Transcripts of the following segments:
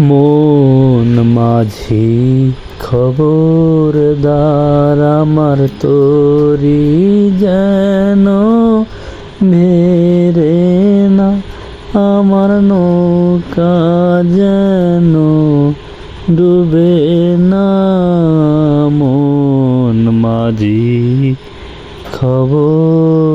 মন মাঝি খবরদার আমার তোরি যেন মেরে না, আমার নৌকা যেন ডুবে না। মন মাঝি খবরদার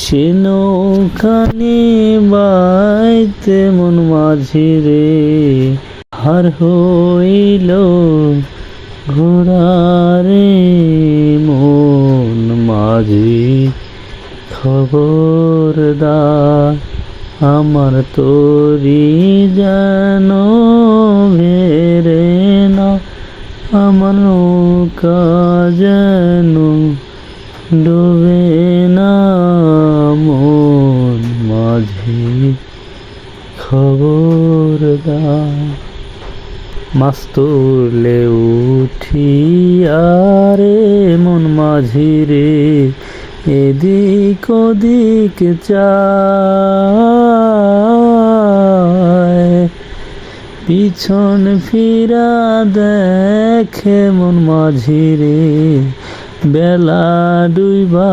সে নৌখানি বাইতে মন মাঝি রে। হার হইল ঘোড়ারে মন মাঝি। খবরদার আমার তোরি যেন ভেরে না, আমার নৌকা যেন ডুবে মাঝি খবরদার মাছ তুললে উঠিয়ারে মন মাঝি রে, এদিক ওদিক চায়। পিছন ফিরা দেখে মন মাঝি রে, বেলা ডুইবা